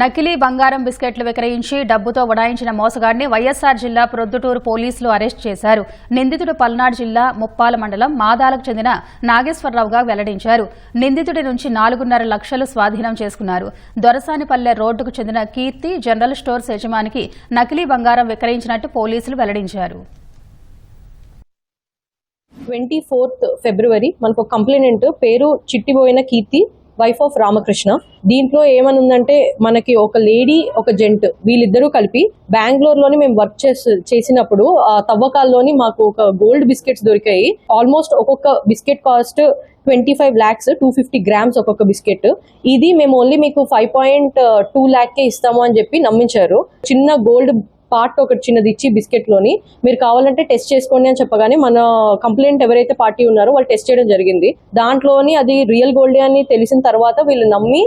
నకిలీ బంగారం బిస్కెట్లు విక్రయించి డబ్బుతో ఉడాయించిన మోసగాడిని వైఎస్ఆర్ జిల్లా ప్రొద్దుటూరు పోలీసులు అరెస్ట్ చేశారు. నిందితుడు పల్నాడు జిల్లా ముప్పాల మండలం మాదాలకు చెందిన నాగేశ్వరరావుగా వెల్లడించారు. నిందితుడి నుంచి నాలుగున్నర లక్షలు స్వాధీనం చేసుకున్నారు. దొరసానిపల్లె రోడ్డుకు చెందిన కీర్తి జనరల్ స్టోర్స్ యజమానికి నకిలీ బంగారం విక్రయించినట్టు పోలీసులు వెల్లడించారు. ట్వంటీ ఫోర్త్ ఫిబ్రవరి మనకు ఒక కంప్లైనెంట్ పేరు చిట్టిపోయిన కీర్తి వైఫ్ ఆఫ్ రామకృష్ణ దీంట్లో ఏమనుందంటే మనకి ఒక లేడీ ఒక జెంట్ వీళ్ళిద్దరూ కలిపి బెంగళూరులోని మేము వర్క్ చేసినప్పుడు ఆ తవ్వకాల్లోని మాకు ఒక గోల్డ్ బిస్కెట్స్ దొరికాయి. ఆల్మోస్ట్ ఒక్కొక్క biscuit cost twenty five lakhs two fifty grams ఒక్కొక్క బిస్కెట్ ఇది మేము ఓన్లీ మీకు ఫైవ్ పాయింట్ టూ ల్యాక్కే ఇస్తాము అని చెప్పి నమ్మించారు. చిన్న గోల్డ్ పార్ట్ ఒకటి చిన్నది ఇచ్చి బిస్కెట్లోని. మీరు కావాలంటే టెస్ట్ చేసుకోండి అని చెప్పగానే మన కంప్లైంట్ ఎవరైతే పార్టీ ఉన్నారో వాళ్ళు టెస్ట్ చేయడం జరిగింది. దాంట్లోని అది రియల్ గోల్డ్ అని తెలిసిన తర్వాత వీళ్ళు నమ్మి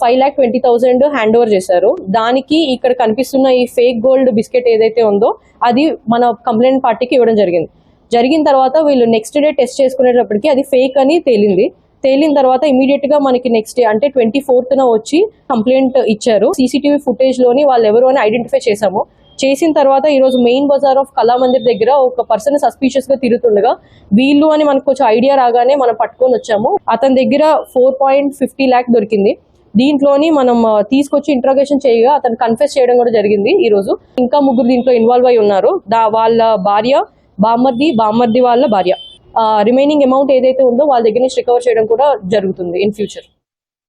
five lakh twenty thousand hand over చేశారు. దానికి ఇక్కడ కనిపిస్తున్న ఈ ఫేక్ గోల్డ్ బిస్కెట్ ఏదైతే ఉందో అది మన కంప్లైంట్ పార్టీకి ఇవ్వడం జరిగింది. జరిగిన తర్వాత వీళ్ళు నెక్స్ట్ డే టెస్ట్ చేసుకునేటప్పటికి అది ఫేక్ అని తేలింది. తేలిన తర్వాత ఇమీడియట్గా మనకి నెక్స్ట్ డే అంటే ట్వంటీ ఫోర్త్ న వచ్చి కంప్లైంట్ ఇచ్చారు. సీసీటీవీ ఫుటేజ్లోని వాళ్ళు ఎవరు అని ఐడెంటిఫై చేశాము. చేసిన తర్వాత ఈరోజు మెయిన్ బజార్ ఆఫ్ కళామందిర్ దగ్గర ఒక పర్సన్ సస్పీషియస్గా తిరుగుతుండగా వీళ్ళు అని మనకు కొంచెం ఐడియా రాగానే మనం పట్టుకొని వచ్చాము. అతని దగ్గర ఫోర్ పాయింట్ ఫిఫ్టీ ల్యాక్ దొరికింది. దీంట్లోని మనం తీసుకొచ్చి ఇంట్రాగేషన్ చేయగా అతను కన్ఫెస్ చేయడం కూడా జరిగింది ఈ రోజు. ఇంకా ముగ్గురు దీంట్లో ఇన్వాల్వ్ అయి ఉన్నారు. దా వాళ్ళ భార్య బామ్మర్ది బామ్మర్ది వాళ్ళ భార్య. రిమైనింగ్ అమౌంట్ ఏదైతే ఉందో వాళ్ళ దగ్గర నుంచి రికవర్ చేయడం కూడా జరుగుతుంది ఇన్ ఫ్యూచర్